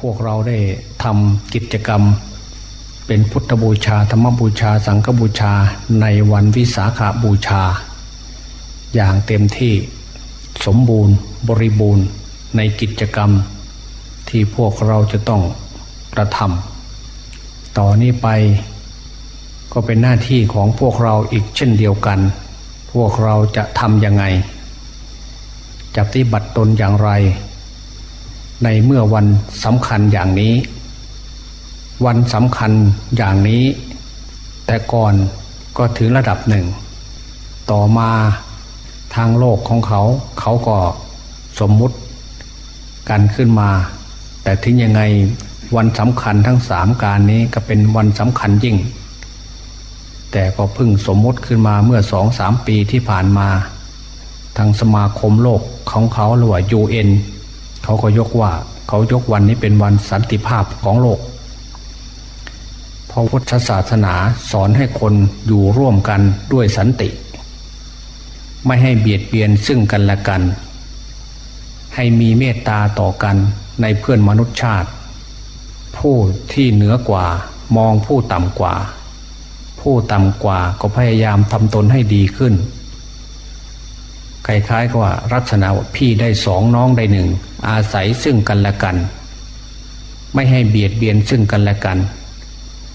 พวกเราได้ทำกิจกรรม เป็นพุทธบูชาธรรมบูชา สังฆบูชาในวันวิสาขาบูชา อย่างเต็มที่สมบูรณ์บริบูรณ์ในกิจกรรม ที่พวกเราจะต้องกระทำต่อนนี้ไปก็เป็นหน้าที่ของพวกเราอีกเช่นเดียวกัน พวกเราจะทำยังไงจะปฏิบัติตนอย่างไร ในเมื่อวันสำคัญอย่างนี้ วันสำคัญอย่างนี้ แต่ก่อนก็ถึงระดับหนึ่ง ต่อมาทางโลกของเขา เขาก็สมมุติกันขึ้นมา แต่ถึงยังไงวันสำคัญทั้งสามการนี้ก็เป็นวันสำคัญยิ่ง แต่ก็พิ่งสมมติขึ้นมาเมื่อสองสามปีที่ผ่านมา ทางสมาคมโลกของเขาหรือว่า UN เขาก็ยกว่า เขายกวันนี้เป็นวันสันติภาพของโลกเพราะพุทธศาสนาสอนให้คนอยู่ร่วมกันด้วยสันติ ไม่ให้เบียดเบียนซึ่งกันและกัน ให้มีเมตตาต่อกันในเพื่อนมนุษยชาติ ผู้ที่เหนือกว่ามองผู้ต่ำกว่า ผู้ต่ำกว่าก็พยายามทำตนให้ดีขึ้น คล้ายๆกับว่าลักษณะว่าพี่ได้สองน้องได้หนึ่งอาศัยซึ่งกันและกัน ไม่ให้เบียดเบียนซึ่งกันและกัน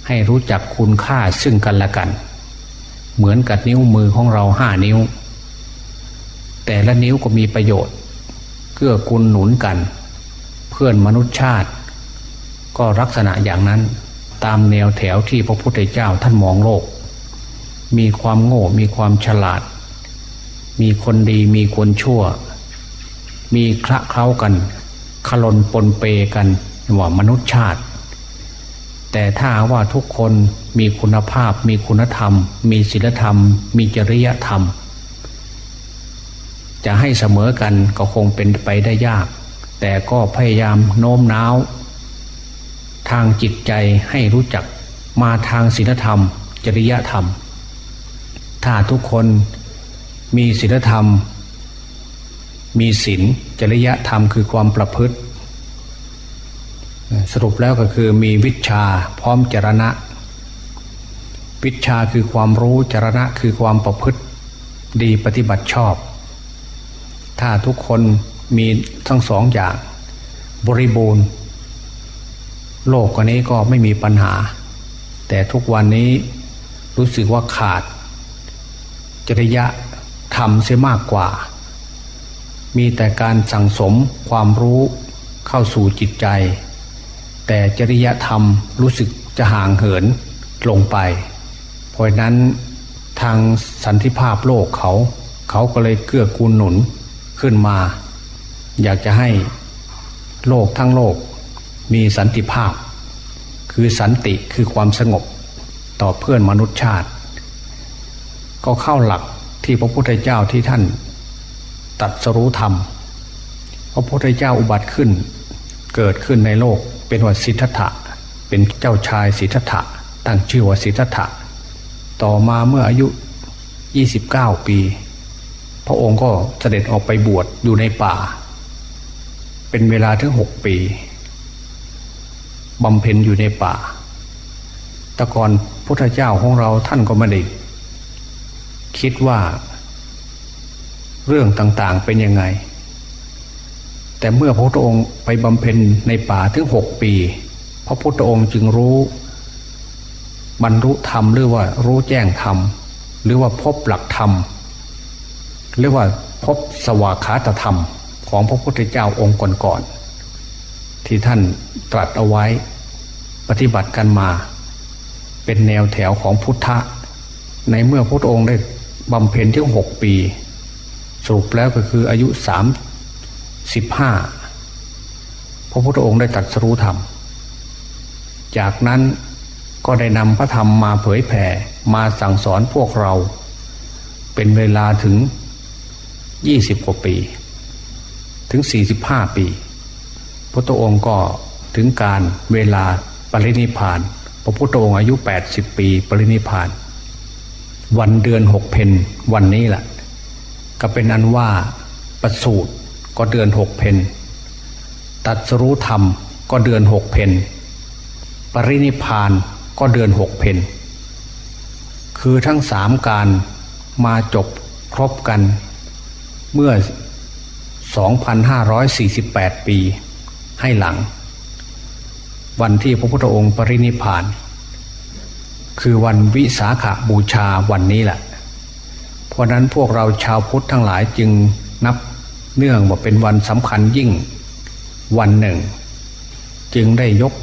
ให้รู้จักคุณค่าซึ่งกันและกัน เหมือนกับนิ้วมือของเราห้านิ้ว แต่ละนิ้วก็มีประโยชน์ เกื้อกูลหนุนกัน เพื่อนมนุษยชาติ ก็ลักษณะอย่างนั้นตามแนวแถวที่พระพุทธเจ้าท่านมองโลก มีความโง่ มีความฉลาด มีคนดีมีคนชั่ว มีคละเคล้ากันขลนปนเปกันว่ามนุษยชาติ แต่ถ้าว่าทุกคนมีคุณภาพ มีคุณธรรม มีศีลธรรม มีจริยธรรม จะให้เสมอกันก็คงเป็นไปได้ยาก แต่ก็พยายามโน้มน้าว ทางจิตใจให้รู้จักมาทางศีลธรรม จริยธรรม ถ้าทุกคน มีศีลธรรม มีศีลจริยธรรมคือความประพฤติ สรุปแล้วก็คือมีวิชาพร้อมจรณะ วิชาคือความรู้จรณะคือความประพฤติดีปฏิบัติชอบ ถ้าทุกคนมีทั้งสองอย่าง บริบูรณ์ โลกกว่านี้ก็ไม่มีปัญหา แต่ทุกวันนี้รู้สึกว่าขาดจริยธ รรมเสียมากกว่า มีแต่การสั่งสมความรู้เข้าสู่จิตใจ แต่จริยธรรมรู้สึกจะห่างเหินลงไป เพราะนั้นทางสันติภาพโลกเขา เขาก็เลยเกื้อกูลหนุนขึ้นมา อยากจะให้โลกทั้งโลกมีสันติภาพ คือสันติคือความสงบต่อเพื่อนมนุษยชาติ ก็เข้าหลัก ที่พระพุทธเจ้าที่ท่านตัดสรู้ธรรม พระพุทธเจ้าอุบัติขึ้น เกิดขึ้นในโลกเป็นวัสิทธัตถะเป็นเจ้าชายสิทธัตถะตั้งชื่อว่าสิทธัตถะต่อมาเมื่ออายุ 29 ปี พระองค์ก็เสด็จออกไปบวชอยู่ในป่า เป็นเวลาถึงหกปีบำเพ็ญอยู่ในป่า แต่ก่อนพุทธเจ้าของเราท่านก็ไม่ได้ คิดว่า เรื่องต่างๆเป็นยังไง แต่เมื่อพระพุทธองค์ไปบำเพ็ญในป่าถึงหกปี พระพุทธองค์จึงรู้ บรรลุธรรมหรือว่ารู้แจ้งธรรม หรือว่าพบหลักธรรม หรือว่าพบสวากขาตธรรมของพระพุทธเจ้าองค์ก่อนๆที่ท่านตรัสเอาไว้ปฏิบัติกันมา เป็นแนวแถวของพุทธะ ในเมื่อพระองค์ได้ บำเพ็ญถึงหกปี สรุปแล้วก็คืออายุสามสิบห้าพระพุทธองค์ได้ตรัสรู้ธรรม จากนั้นก็ได้นำพระธรรมมาเผยแผ่มาสั่งสอนพวกเรา เป็นเวลาถึงยี่สิบกว่าปี ถึงสี่สิบห้าปี พระองค์ก็ถึงการเวลาปรินิพาน พระพุทธองค์อายุแปดสิบปี ปรินิพาน วันเดือนหกเพนวันนี้แหละก็เป็นอันว่าประสูตรก็เดือนหกเพนตัดสรู้ธรรมก็เดือนหกเพนปรินิพานก็เดือนหกเพนคือทั้งสามการมาจบครบกันเมื่อ 2,548 ปีให้หลัง วันที่พระพุทธองค์ปรินิพาน คือวันวิสาขาบูชาวันนี้แหละ เพราะนั้นพวกเราชาวพุทธทั้งหลายจึงนับเนื่องว่าเป็นวันสำคัญยิ่งวันหนึ่ง จึงได้ยก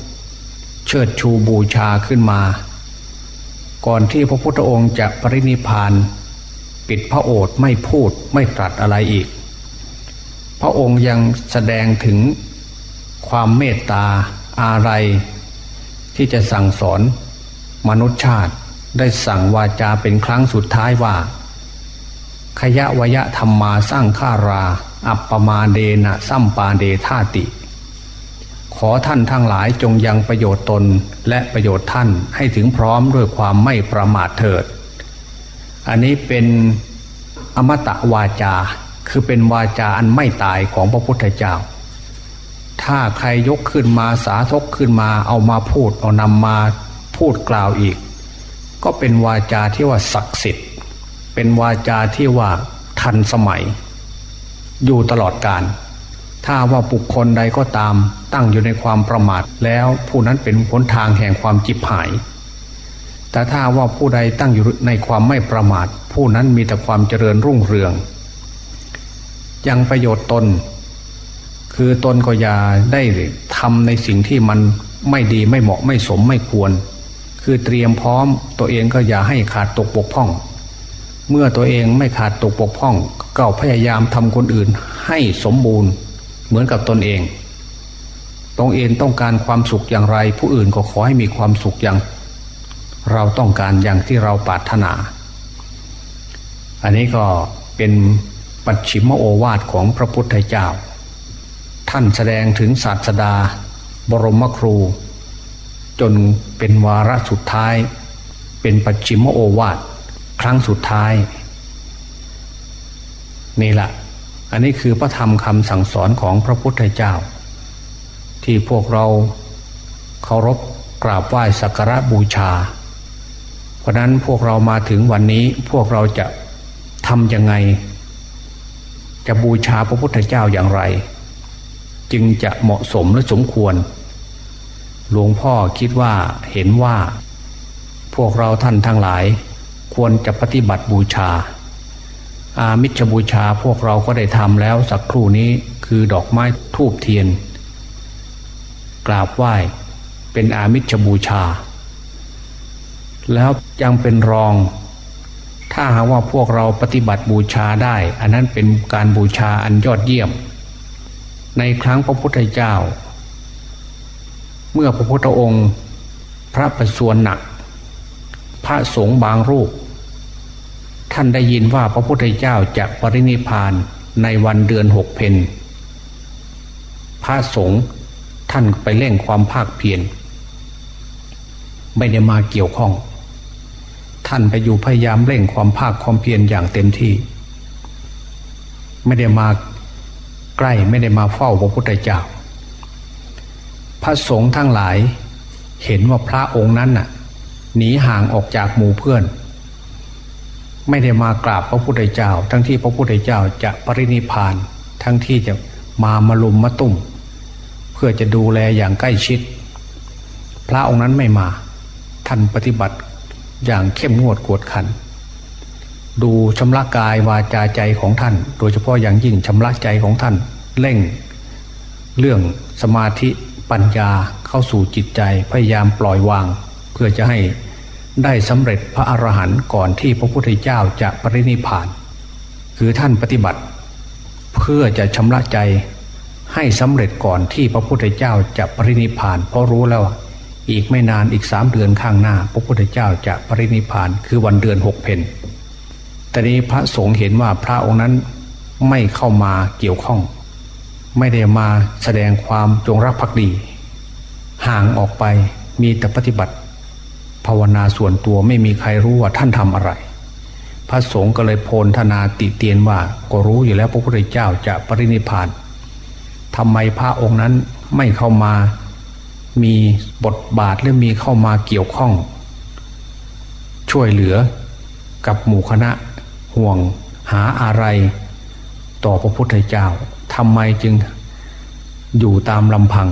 เชิดชูบูชาขึ้นมา ก่อนที่พระพุทธองค์จะปรินิพพาน ปิดพระโอษฐ์ไม่พูดไม่ตรัสอะไรอีก พระองค์ยังแสดงถึงความเมตตาอะไร ที่จะสั่งสอน มนุษยชาติได้สั่งวาจาเป็นครั้งสุดท้ายว่า ขยะวยะธรรมาสร้างฆารา อัปปมาเดนะสัมปาเดธาติ ขอท่านทั้งหลายจงยังประโยชน์ตนและประโยชน์ท่านให้ถึงพร้อมด้วยความไม่ประมาทเถิด อันนี้เป็นอมตะวาจาคือเป็นวาจาอันไม่ตายของพระพุทธเจ้า ถ้าใครยกขึ้นมาสาธกขึ้นมาเอามาพูดเอานำมา พูดกล่าวอีก ก็เป็นวาจาที่ว่าศักดิ์สิทธิ์ เป็นวาจาที่ว่าทันสมัย อยู่ตลอดการ ถ้าว่าบุคคลใดก็ตามตั้งอยู่ในความประมาทแล้วผู้นั้นเป็นหนทางแห่งความจิบหาย แต่ถ้าว่าผู้ใดตั้งอยู่ในความไม่ประมาท ผู้นั้นมีแต่ความเจริญรุ่งเรือง ยังประโยชน์ตน คือตนก็อย่าได้ทำในสิ่งที่มันไม่ดีไม่เหมาะไม่สมไม่ควร คือเตรียมพร้อมตัวเองก็อย่าให้ขาดตกบกพร่อง เมื่อตัวเองไม่ขาดตกบกพร่อง ก็พยายามทำคนอื่นให้สมบูรณ์เหมือนกับตนเองตรงเองต้องการความสุขอย่างไร ผู้อื่นก็ขอให้มีความสุขอย่าง เราต้องการอย่างที่เราปรารถนา อันนี้ก็เป็นปัจฉิมโอวาทของพระพุทธเจ้า ท่านแสดงถึงศาสดา บรมครู จนเป็นวาระสุดท้าย เป็นปัจฉิมโอวาทครั้งสุดท้าย นี่แหละอันนี้คือพระธรรมคำสั่งสอนของพระพุทธเจ้า ที่พวกเราเคารพกราบไหว้สักการะบูชา เพราะนั้นพวกเรามาถึงวันนี้พวกเราจะทำยังไง จะบูชาพระพุทธเจ้าอย่างไร จึงจะเหมาะสมและสมควร หลวงพ่อคิดว่าเห็นว่า พวกเราท่านทั้งหลาย ควรจะปฏิบัติบูชา อามิชบูชาพวกเราก็ได้ทำแล้วสักครู่นี้คือดอกไม้ทูบเทียน กราบไหว้เป็นอามิชบูชา แล้วยังเป็นรอง ถ้าหากว่าพวกเราปฏิบัติบูชาได้ อันนั้นเป็นการบูชาอันยอดเยี่ยม ในครั้งพระพุทธเจ้า เมื่อพระพุทธองค์ พระประสวนหนัก พระสงฆ์บางรูป ท่านได้ยินว่าพระพุทธเจ้าจะปรินิพานในวันเดือนหกเพนพระสงฆ์ท่านไปเร่งความภาคเพียรไม่ได้มาเกี่ยวข้อง ท่านไปอยู่พยายามเร่งความภาคความเพียรอย่างเต็มที่ ไม่ได้มาใกล้ไม่ได้มาเฝ้าพระพุทธเจ้า ระสงฆ์ทั้งหลาย เห็นว่าพระองค์นั้นน่ะหนีห่างออกจากหมู่เพื่อน ไม่ได้มากราบพระพุทธเจ้า ทั้งที่พระพุทธเจ้าจะปรินิพาน ทั้งที่จะมามาลุมมาตุ้มเพื่อจะดูแลอย่างใกล้ชิด พระองค์นั้นไม่มา ท่านปฏิบัติอย่างเข้มงวดกวดขัน ดูชำระกายวาจาใจของท่าน โดยเฉพาะอย่างยิ่งชำระใจของท่านเร่ง เรื่องสมาธิ ปัญญาเข้าสู่จิตใจพยายามปล่อยวาง เพื่อจะให้ได้สำเร็จพระอรหันต์ก่อนที่พระพุทธเจ้าจะปรินิพาน คือท่านปฏิบัติ เพื่อจะชำระใจให้สำเร็จก่อนที่พระพุทธเจ้าจะปรินิพาน เพราะรู้แล้วอีกไม่นานอีกสามเดือนข้างหน้า พระพุทธเจ้าจะปรินิพพานคือวันเดือนหกเพนแต่นี้พระสงฆ์เห็นว่าพระองค์นั้นไม่เข้ามาเกี่ยวข้อง ไม่ได้มาแสดงความจงรักภักดี ห่างออกไปมีแต่ปฏิบัติ ภาวนาส่วนตัวไม่มีใครรู้ว่าท่านทำอะไร พระสงฆ์ก็เลยโพลธนาติเตียนว่าก็รู้อยู่แล้วพระพุทธเจ้าจะปรินิพพานทำไมพระองค์นั้นไม่เข้ามามีบทบาทหรือมีเข้ามาเกี่ยวข้อง ช่วยเหลือกับหมู่คณะห่วงหาอะไรต่อพระพุทธเจ้า ทำไมจึงอยู่ตามลำพัง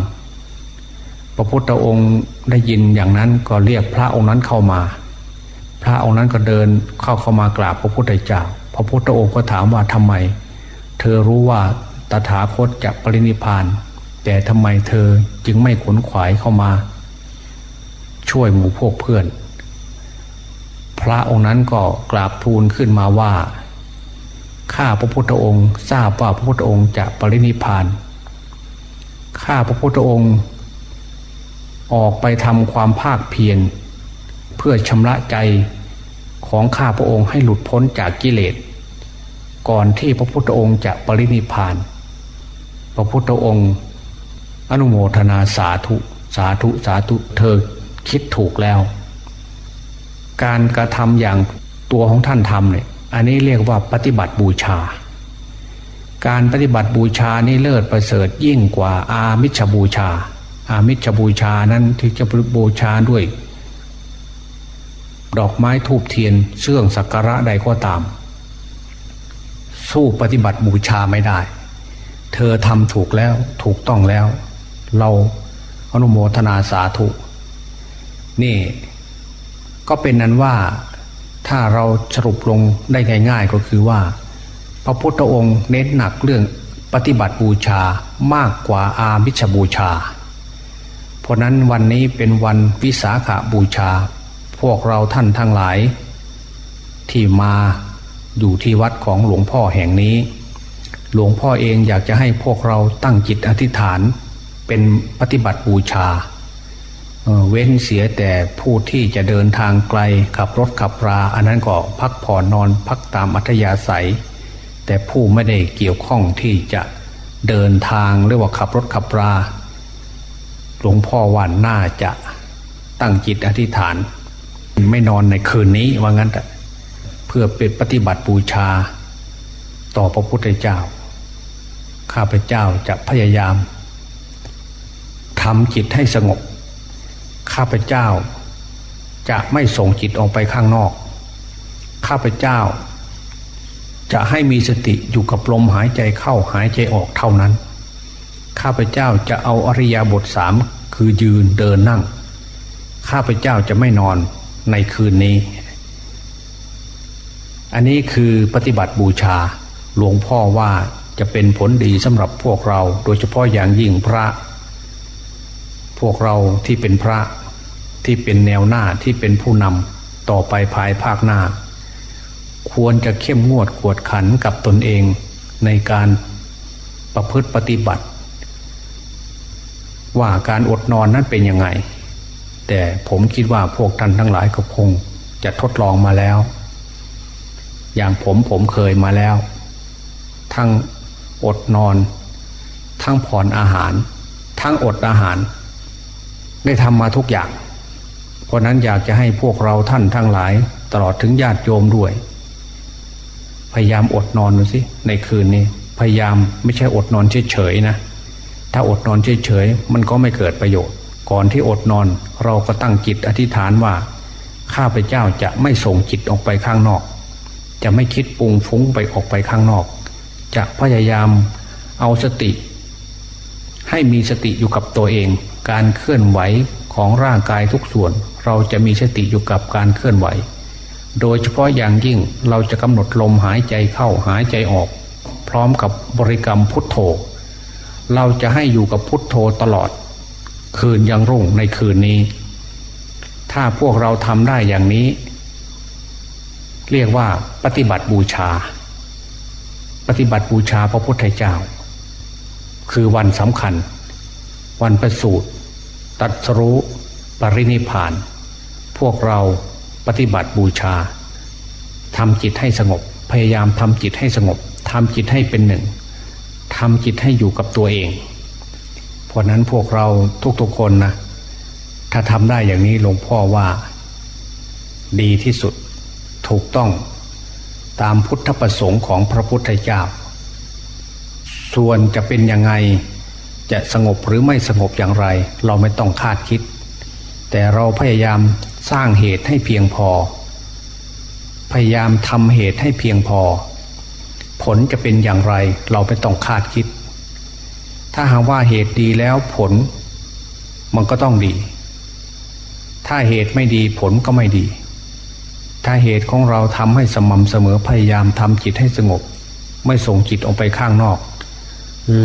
พระพุทธองค์ได้ยินอย่างนั้นก็เรียกพระองค์นั้นเข้ามา พระองค์นั้นก็เดินเข้าเข้ามากราบพระพุทธเจ้า พระพุทธองค์ก็ถามว่าทำไม เธอรู้ว่าตถาคตจะปรินิพาน แต่ทำไมเธอจึงไม่ขนขวายเข้ามา ช่วยหมู่พวกเพื่อน พระองค์นั้นก็กราบทูลขึ้นมาว่า ข้าพระพุทธองค์ ทราบว่าพระพุทธองค์จะปรินิพาน ข้าพระพุทธองค์ ออกไปทำความภาคเพียรเพื่อชำระใจของข้าพระองค์ให้หลุดพ้นจากกิเลส ก่อนที่พระพุทธองค์จะปรินิพพาน พระพุทธองค์ อนุโมทนาสาธุสาธุสาธุเธอคิดถูกแล้ว การกระทำอย่างตัวของท่านทำเนี่ย อันนี้เรียกว่าปฏิบัติบูชา การปฏิบัติบูชานี่เลิศประเสริฐยิ่งกว่าอามิชบูชา อามิชบูชานั้นที่จะบูชาด้วย ดอกไม้ทูบเทียนเชื่องสักการะใดก็ตาม สู้ปฏิบัติบูชาไม่ได้ เธอทำถูกแล้วถูกต้องแล้ว เราอนุโมทนาสาธุ นี่ก็เป็นนั้นว่า ถ้าเราสรุปลงได้ง่าย ๆ ก็คือว่า พระพุทธองค์เน้นหนักเรื่องปฏิบัติบูชามากกว่าอามิชบูชา เพราะนั้นวันนี้เป็นวันวิสาขาบูชา พวกเราท่านทั้งหลาย ที่มาอยู่ที่วัดของหลวงพ่อแห่งนี้ หลวงพ่อเองอยากจะให้พวกเราตั้งจิตอธิษฐาน เป็นปฏิบัติบูชา เว้นเสียแต่ผู้ที่จะเดินทางไกลขับรถขับรา อันนั้นก็พักผ่อนนอนพักตามอัธยาศัย แต่ผู้ไม่ได้เกี่ยวข้องที่จะเดินทางหรือว่าขับรถขับรา หลวงพ่อว่าน่าจะตั้งจิตอธิษฐาน ไม่นอนในคืนนี้ว่างั้นเพื่อเป็นปฏิบัติบูชา ต่อพระพุทธเจ้า ข้าพเจ้าจะพยายามทำจิตให้สงบ ข้าพเจ้า จะไม่ส่งจิตออกไปข้างนอก ข้าพเจ้า จะให้มีสติอยู่กับลมหายใจเข้าหายใจออกเท่านั้น ข้าพเจ้าจะเอาอริยบทสามคือยืนเดินนั่ง ข้าพเจ้าจะไม่นอนในคืนนี้ อันนี้คือปฏิบัติบูชาหลวงพ่อว่าจะเป็นผลดีสำหรับพวกเรา โดยเฉพาะอย่างยิ่งพระ พวกเราที่เป็นพระที่เป็นแนวหน้าที่เป็นผู้นำต่อไปภายภาคหน้า ควรจะเข้มงวดกวดขันกับตนเองในการประพฤติปฏิบัติ ว่าการอดนอนนั้นเป็นยังไง แต่ผมคิดว่าพวกท่านทั้งหลายก็คงจะทดลองมาแล้ว อย่างผมผมเคยมาแล้ว ทั้งอดนอน ทั้งผ่อนอาหาร ทั้งอดอาหาร ได้ทำมาทุกอย่าง เพราะนั้นอยากจะให้พวกเราท่านทั้งหลาย ตลอดถึงญาติโยมด้วย พยายามอดนอนดูสิในคืนนี้ พยายามไม่ใช่อดนอนเฉยๆนะ ถ้าอดนอนเฉยๆมันก็ไม่เกิดประโยชน์ ก่อนที่อดนอนเราก็ตั้งจิตอธิษฐานว่า ข้าพเจ้าจะไม่ส่งจิตออกไปข้างนอก จะไม่คิดปรุงฟุ้งไปออกไปข้างนอก จะพยายามเอาสติ ให้มีสติอยู่กับตัวเอง การเคลื่อนไหวของร่างกายทุกส่วน เราจะมีสติอยู่กับการเคลื่อนไหว โดยเฉพาะอย่างยิ่งเราจะกำหนดลมหายใจเข้าหายใจออก พร้อมกับบริกรรมพุทโธ เราจะให้อยู่กับพุทโธตลอด คืนยังรุ่งในคืนนี้ ถ้าพวกเราทำได้อย่างนี้ เรียกว่าปฏิบัติบูชา ปฏิบัติบูชาพระพุทธเจ้า คือวันสำคัญ วันประสูติ ตรัสรู้ปรินิพพาน พวกเราปฏิบัติบูชาทำจิตให้สงบ พยายามทำจิตให้สงบทำจิตให้เป็นหนึ่งทำจิตให้อยู่กับตัวเอง เพราะนั้นพวกเราทุกๆคนนะถ้าทำได้อย่างนี้หลวงพ่อว่า ดีที่สุดถูกต้องตามพุทธประสงค์ของพระพุทธเจ้า ส่วนจะเป็นยังไง จะสงบหรือไม่สงบอย่างไร เราไม่ต้องคาดคิด แต่เราพยายามสร้างเหตุให้เพียงพอ พยายามทำเหตุให้เพียงพอ ผลจะเป็นอย่างไร เราไม่ต้องคาดคิด ถ้าหากว่าเหตุดีแล้วผล มันก็ต้องดี ถ้าเหตุไม่ดีผลก็ไม่ดี ถ้าเหตุของเราทำให้สม่ำเสมอพยายามทำจิตให้สงบ ไม่ส่งจิตออกไปข้างนอก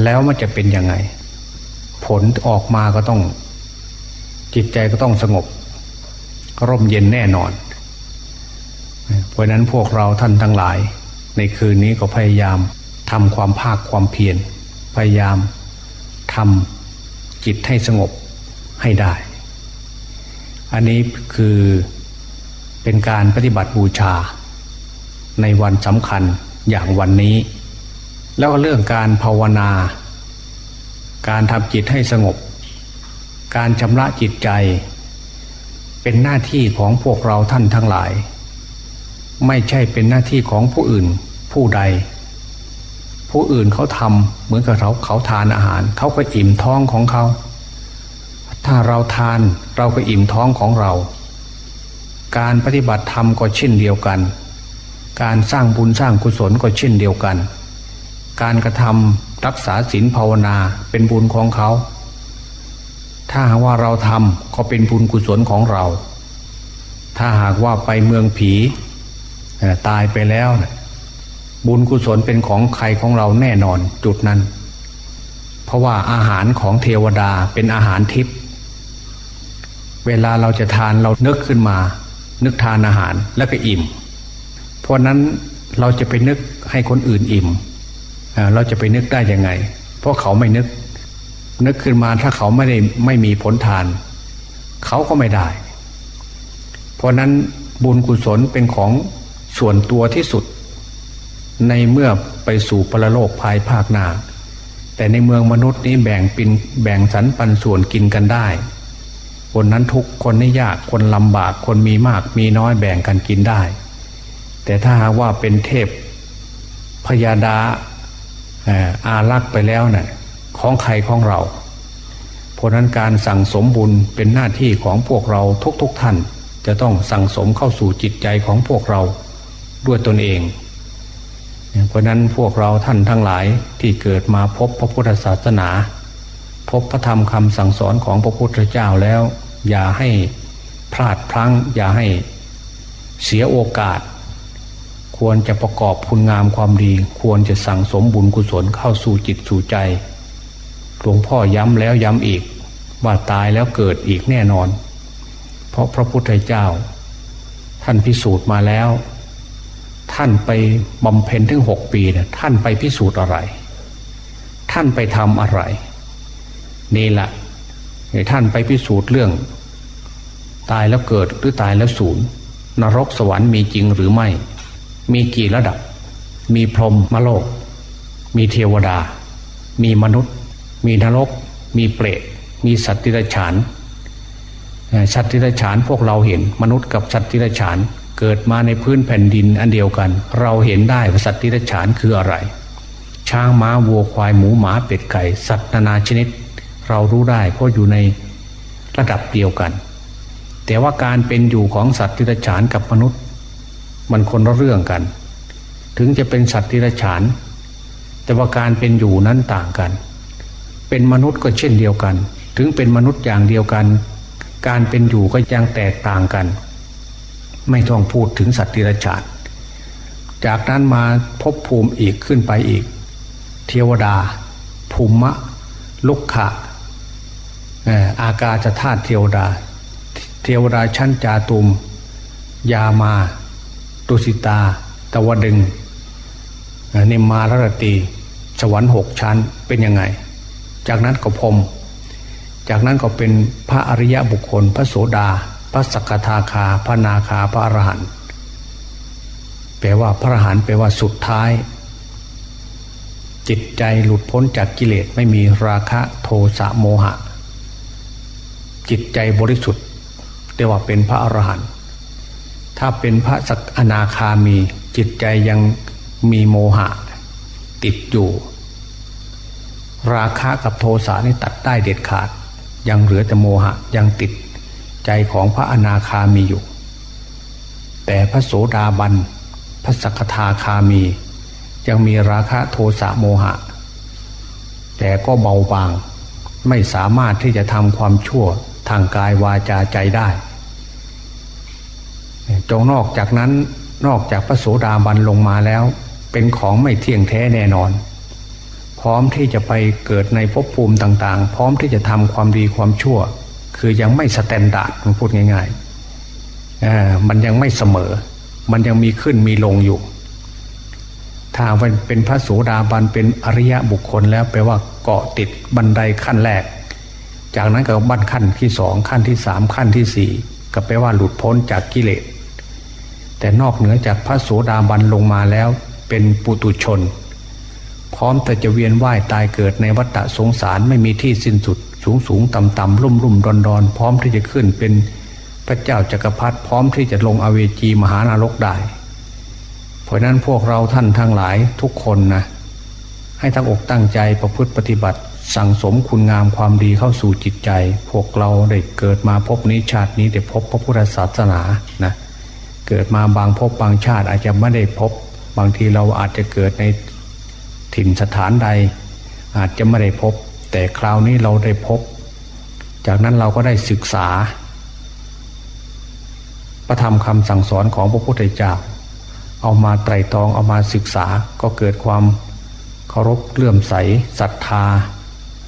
แล้วมันจะเป็นยังไง ผลออกมาก็ต้อง จิตใจก็ต้องสงบ ร่มเย็นแน่นอน เพราะนั้นพวกเราท่านทั้งหลาย ในคืนนี้ก็พยายามทำความภาคความเพียรพยายามทำจิตให้สงบให้ได้ อันนี้คือเป็นการปฏิบัติบูชา ในวันสำคัญอย่างวันนี้ แล้วเรื่องการภาวนา การทำจิตให้สงบ การชำระจิตใจ เป็นหน้าที่ของพวกเราท่านทั้งหลาย ไม่ใช่เป็นหน้าที่ของผู้อื่นผู้ใด ผู้อื่นเขาทำเหมือนกับเขาเขาทานอาหาร เขาก็อิ่มท้องของเขา ถ้าเราทานเราก็อิ่มท้องของเรา การปฏิบัติธรรมก็เช่นเดียวกัน การสร้างบุญสร้างกุศลก็เช่นเดียวกัน การกระทำ รักษาศีลภาวนาเป็นบุญของเขา ถ้าหากว่าเราทำก็เป็นบุญกุศลของเรา ถ้าหากว่าไปเมืองผีตายไปแล้วนะบุญกุศลเป็นของใครของเราแน่นอนจุดนั้น เพราะว่าอาหารของเทวดาเป็นอาหารทิพย์เวลาเราจะทานเรานึกขึ้นมา นึกทานอาหารแล้วก็อิ่ม เพราะนั้นเราจะไปนึกให้คนอื่นอิ่ม เราจะไปนึกได้ยังไง เพราะเขาไม่นึก นึกขึ้นมาถ้าเขาไม่ได้ไม่มีผลทาน เขาก็ไม่ได้ เพราะนั้นบุญกุศลเป็นของส่วนตัวที่สุด ในเมื่อไปสู่ปรโลกภายภาคหน้าแต่ในเมืองมนุษย์นี้แบ่งปินแบ่งสรรปันส่วนกินกันได้ คนนั้นทุกคนนี่ยากคนลำบากคนมีมากมีน้อยแบ่งกันกินได้ แต่ถ้าหากว่าเป็นเทพพยาดา อารักษ์ไปแล้วนะ่ะของใครของเรา เพราะนั้นการสั่งสมบุญเป็นหน้าที่ของพวกเราทุกๆทท่าน จะต้องสั่งสมเข้าสู่จิตใจของพวกเราด้วยตนเอง เพราะนั้นพวกเราท่านทั้งหลายที่เกิดมาพบพระพุทธศาสนา พบพระธรรมคำสั่งสอนของพระพุทธเจ้าแล้ว อย่าให้พลาดพลั้ง อย่าให้เสียโอกาส ควรจะประกอบคุณงามความดี ควรจะสั่งสมบุญกุศลเข้าสู่จิตสู่ใจ หลวงพ่อย้ำแล้วย้ำอีก ว่าตายแล้วเกิดอีกแน่นอน เพราะพระพุทธเจ้า ท่านพิสูจน์มาแล้ว ท่านไปบำเพ็ญถึงหกปีเนี่ยท่านไปพิสูจน์อะไร ท่านไปทำอะไร นี่แหละท่านไปพิสูจน์เรื่อง ตายแล้วเกิดหรือตายแล้วสูญนรกสวรรค์มีจริงหรือไม่ มีกี่ระดับ มีพรหมมโลก มีเทวดา มีมนุษย์ มีนรก มีเปรต มีสัตว์ที่ไรฉานสัตว์ที่ไรฉานพวกเราเห็นมนุษย์กับสัตว์ที่ไรฉานเกิดมาในพื้นแผ่นดินอันเดียวกัน เราเห็นได้ว่าสัตว์ที่ไรฉานคืออะไร ช้างม้าวัวควายหมูหมาเป็ดไก่สัตว์นานาชนิด เรารู้ได้เพราะอยู่ในระดับเดียวกัน แต่ว่าการเป็นอยู่ของสัตว์ที่ไรฉานกับมนุษย์ มันคนละเรื่องกัน ถึงจะเป็นสัตว์ที่ไรฉาน แต่ว่าการเป็นอยู่นั้นต่างกัน เป็นมนุษย์ก็เช่นเดียวกัน ถึงเป็นมนุษย์อย่างเดียวกัน การเป็นอยู่ก็ยังแตกต่างกัน ไม่ต้องพูดถึงสัตว์ที่ไรฉานจากนั้นมาพบภูมิอีกขึ้นไปอีก เทวดา ภูมะ ลุกขะอากาจะธาตุเทวดา เทวดาชั้นจาตุม ยามา ตุสิตา ตะวดึงนิมมาลรตี สวรรค์หกชั้นเป็นยังไง จากนั้นก็พรมจากนั้นก็เป็นพระอริยบุคคล พระโสดา พระสกทาคา พระนาคา พระอรหันต์แปลว่าพระอรหันต์แปลว่าสุดท้าย จิตใจหลุดพ้นจากกิเลสไม่มีราคะโทสะโมหะ จิตใจบริสุทธิ์เรียกว่าเป็นพระอรหันต์ ถ้าเป็นพระสักอนาคามีจิตใจยังมีโมหะ ติดอยู่ ราคะกับโทสะนี่ตัดได้เด็ดขาด ยังเหลือแต่โมหะยังติดใจของพระอนาคามีอยู่ แต่พระโสดาบันพระสกทาคามี ยังมีราคะโทสะโมหะ แต่ก็เบาบางไม่สามารถที่จะทำความชั่วทางกายวาจาใจได้ จงนอกจากนั้นนอกจากพระโสดาบันลงมาแล้ว เป็นของไม่เที่ยงแท้แน่นอน พร้อมที่จะไปเกิดในภพภูมิต่างๆ พร้อมที่จะทำความดีความชั่ว คือยังไม่สแตนดาร์ดมันพูดง่ายๆมันยังไม่เสมอ มันยังมีขึ้นมีลงอยู่ ถ้าเป็นพระโสดาบันเป็นอริยะบุคคลแล้วแปลว่าเกาะติดบันไดขั้นแรก จากนั้นก็บันขั้นที่สองขั้นที่สามขั้นที่สี่ ก็แปลว่าหลุดพ้นจากกิเลส แต่นอกเหนือจากพระโสดาบันลงมาแล้ว เป็นปุตุชน พร้อมแต่จะเวียนว่ายตายเกิดในวัฏสงสารไม่มีที่สิ้นสุด สูงสูงต่ำต่ำรุ่มรุ่มดอนดอนพร้อมที่จะขึ้นเป็นพระเจ้าจักรพรรดิพร้อมที่จะลงอเวจีมหานรกได้เพราะนั้นพวกเราท่านทั้งหลายทุกคนนะให้ตั้งอกตั้งใจประพฤติปฏิบัติ สั่งสมคุณงามความดีเข้าสู่จิตใจ พวกเราได้เกิดมาพบนี้ชาตินี้ได้พบพระพุทธศาสนานะเกิดมาบางพบบางชาติอาจจะไม่ได้พบ บางทีเราอาจจะเกิดในถิ่นสถานใด อาจจะไม่ได้พบ แต่คราวนี้เราได้พบ จากนั้นเราก็ได้ศึกษาประธรรมคำสั่งสอนของพระพุทธเจ้า เอามาไตรตรองเอามาศึกษาก็เกิดความเคารพเลื่อมใสศรัทธา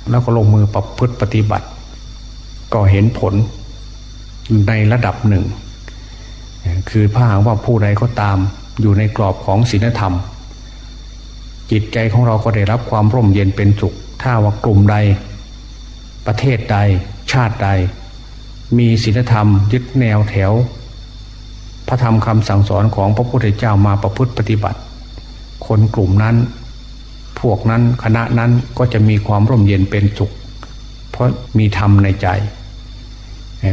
แล้วก็ลงมือประพฤติปฏิบัติ ก็เห็นผลในระดับหนึ่ง คือถ้าหากว่าผู้ใดก็ตามอยู่ในกรอบของศีลธรรม จิตใจของเราก็ได้รับความร่มเย็นเป็นสุข ถ้าว่ากลุ่มใด ประเทศใด ชาติใด มีศีลธรรมยึดแนวแถว พระธรรมคำสั่งสอนของพระพุทธเจ้ามาประพฤติปฏิบัติ คนกลุ่มนั้น พวกนั้นคณะนั้นก็จะมีความร่มเย็นเป็นสุข เพราะมีธรรมในใจ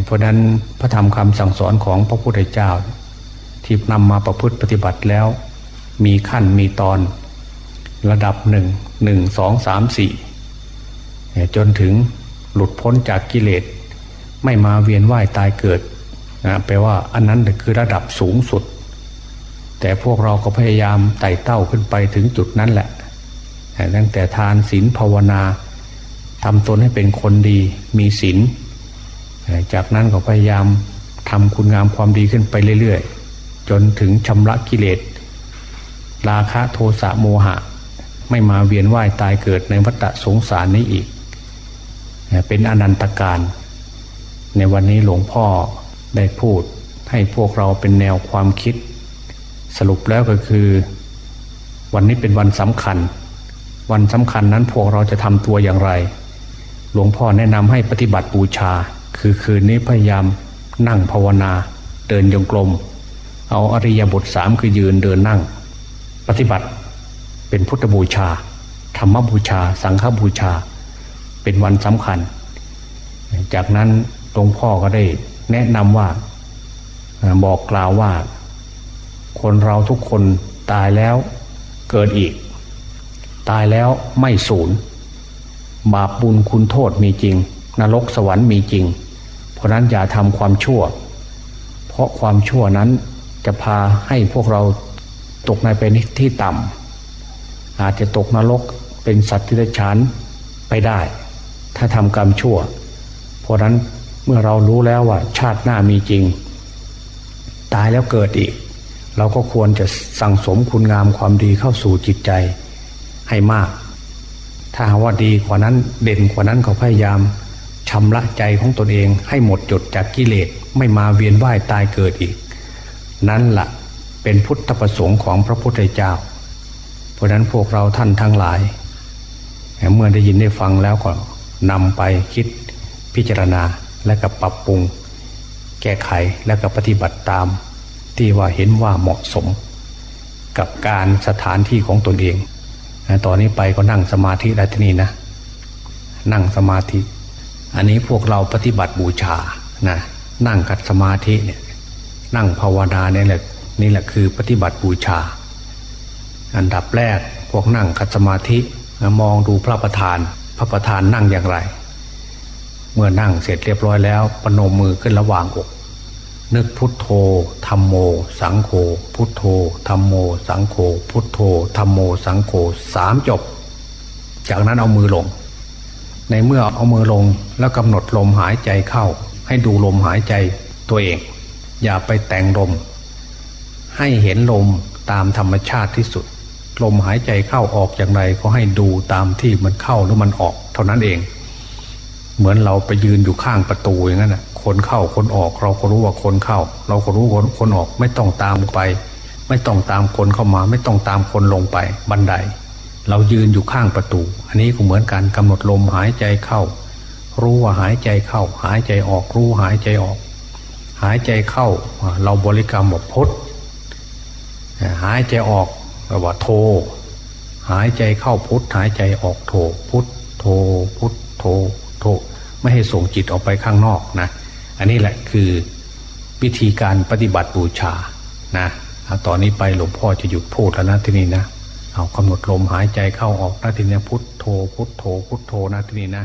เพราะนั้นพระธรรมคำสั่งสอนของพระพุทธเจ้า ที่นำมาประพฤติปฏิบัติแล้ว มีขั้นมีตอน ระดับหนึ่งหนึ่งสองสามสี่จนถึงหลุดพ้นจากกิเลส ไม่มาเวียนว่ายตายเกิดนะแปลว่าอันนั้นคือระดับสูงสุด แต่พวกเราก็พยายามไต่เต้าขึ้นไปถึงจุดนั้นแหละ ตั้งแต่ทานศีลภาวนาทำตนให้เป็นคนดีมีศีลจากนั้นก็พยายามทำคุณงามความดีขึ้นไปเรื่อยๆ จนถึงชำระกิเลสราคะโทสะโมหะ ไม่มาเวียนว่ายตายเกิดในวัฏสงสารนี้อีก เป็นอนันตการ ในวันนี้หลวงพ่อได้พูดให้พวกเราเป็นแนวความคิด สรุปแล้วก็คือ วันนี้เป็นวันสำคัญ วันสำคัญนั้นพวกเราจะทำตัวอย่างไร หลวงพ่อแนะนำให้ปฏิบัติบูชา คือคืนนี้พยายามนั่งภาวนา เดินยงกลม เอาอริยบทสามคือยืนเดินนั่ง ปฏิบัติเป็นพุทธบูชา ธรรมบูชา สังฆบูชา เป็นวันสำคัญ จากนั้นหลวงพ่อก็ได้แนะนำว่าบอกกล่าวว่า คนเราทุกคนตายแล้วเกิดอีก ตายแล้วไม่สูญบาปบุญคุณโทษมีจริง นรกสวรรค์มีจริง เพราะนั้นอย่าทำความชั่ว เพราะความชั่วนั้นจะพาให้พวกเราตกในเป็นที่ต่ำอาจจะตกนรกเป็นสัตว์ที่ได้ฉานไปได้ ถ้าทำกรรมชั่ว เพราะนั้นเมื่อเรารู้แล้วว่า ชาติหน้ามีจริง ตายแล้วเกิดอีก เราก็ควรจะสั่งสมคุณงามความดีเข้าสู่จิตใจ ให้มาก ถ้าว่าดีกว่านั้นเด่นกว่านั้นก็พยายามชำระใจของตนเองให้หมดจดจากกิเลสไม่มาเวียนว่ายตายเกิดอีก นั่นละ่ะเป็นพุทธประสงค์ของพระพุทธเจ้า เพราะนั้นพวกเราท่านทั้งหลาย เมื่อได้ยินได้ฟังแล้วก็นำไปคิดพิจารณาและก็ปรับปรุง แก้ไขและก็ปฏิบัติตาม ที่ว่าเห็นว่าเหมาะสม กับการสถานที่ของตนเอง ต่อนนี้ไปก็นั่งสมาธิได้ที่นี่นะ นั่งสมาธิ อันนี้พวกเราปฏิบัติบูชานะนั่งกัดสมาธิเนี่ยนั่งภาวนาเนี่ยแหละนี่แหละคือปฏิบัติบูชา อันดับแรกพวกนั่งคัดสมาธิมองดูพระประธานพพระประธานนั่งอย่างไร เมื่อนั่งเสร็จเรียบร้อยแล้วปนมมือขึ้นระหว่างอก นึกพุทโธธรรมโม สังโฆพุทโธธรรมโม สังโฆพุทโธธรรมโม สังโฆสามจบ จากนั้นเอามือลง ในเมื่อเอามือลงแล้วกำหนดลมหายใจเข้า ให้ดูลมหายใจตัวเอง อย่าไปแต่งลม ให้เห็นลมตามธรรมชาติที่สุด ลมหายใจเข้าออกอย่างไรก็ให้ดูตามที่มันเข้าหรือมันออก เท่านั้นเอง เหมือนเราไปยืนอยู่ข้างประตูอย่างนั้นนะคนเข้าคนออกเราก็รู้ว่าคนเข้า เราก็รู้คนคนออกไม่ต้องตามไป ไม่ต้องตามคนเข้ามา ไม่ต้องตามคนลงไปบันได เรายืนอยู่ข้างประตู อันนี้ก็เหมือนการกำหนดลมหายใจเข้า รู้ว่าหายใจเข้า หายใจออกรู้หายใจออก หายใจเข้า เราบริกรรมบอกพุทธหายใจออกเราว่าโท หายใจเข้าพุทธหายใจออกโทพุทธโทพุทธโทโท ไม่ให้ส่งจิตออกไปข้างนอกนะ อันนี้แหละคือวิธีการปฏิบัติบูชานะเอาตอนนี้ไปหลวงพ่อจะหยุดพูดแล้วนะที่นี่นะ เอากำหนดลมหายใจเข้าออกนะทีนี้พุทธโธพุทธโธพุทธโธนะทีนี้นะ